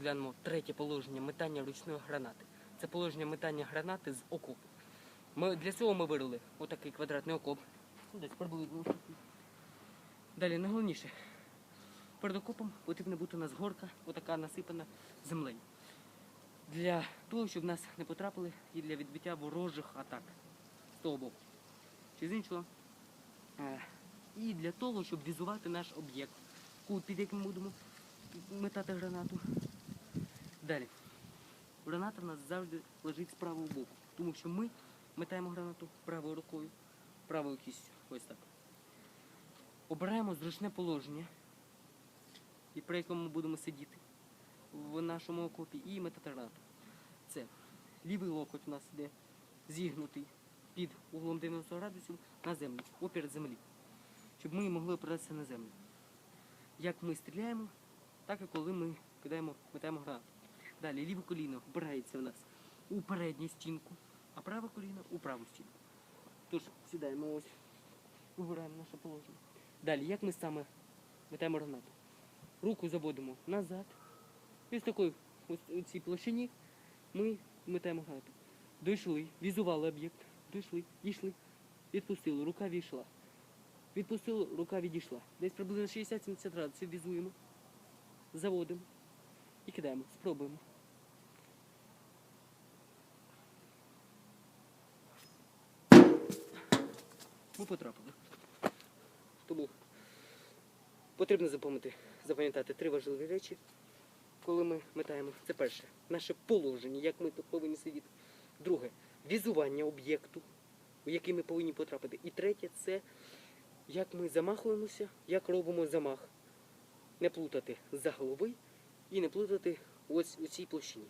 Глянемо третє положення метання ручної гранати. Це положення метання гранати з окопу. Ми, для цього ми вирили отакий квадратний окоп. Десь приблизно. Далі найголовніше. Перед окопом потрібна бути у нас горка, отака насипана землею. Для того, щоб нас не потрапили і для відбиття ворожих атак з того боку. Чи з іншого. Е, І для того, щоб візувати наш об'єкт, під яким будемо метати гранату. Далі. Граната в нас завжди лежить з правого боку, тому що ми метаємо гранату правою рукою, правою кістю. Ось так. Обираємо зручне положення, і при якому ми будемо сидіти в нашому окопі і метати гранату. Це лівий локоть у нас йде зігнутий під углом 90 градусів на землю, опір землі, щоб ми могли опиратися на землю. Як ми стріляємо, так і коли ми кидаємо, метаємо гранату. Далі ліве коліно вбирається в нас у передню стінку, а праве коліно у праву стінку. Тож сідаємо ось, вибираємо наше положення. Далі, як ми саме метаємо гранату? Руку заводимо назад. І з такої ось у цій площині ми метаємо гранату. Дійшли, візували об'єкт, дійшли, дійшли, відпустили, рука війшла. Відпустили, рука відійшла. Десь приблизно 60-70 градусів візуємо, заводимо і кидаємо. Спробуємо. Ми потрапили. Тому потрібно запам'ятати, запам'ятати три важливі речі, коли ми метаємо. Це перше, наше положення, як ми тут повинні сидіти. Друге, візування об'єкту, у який ми повинні потрапити. І третє це як ми замахуємося, як робимо замах. Не плутати за голови і не плутати ось у цій площині.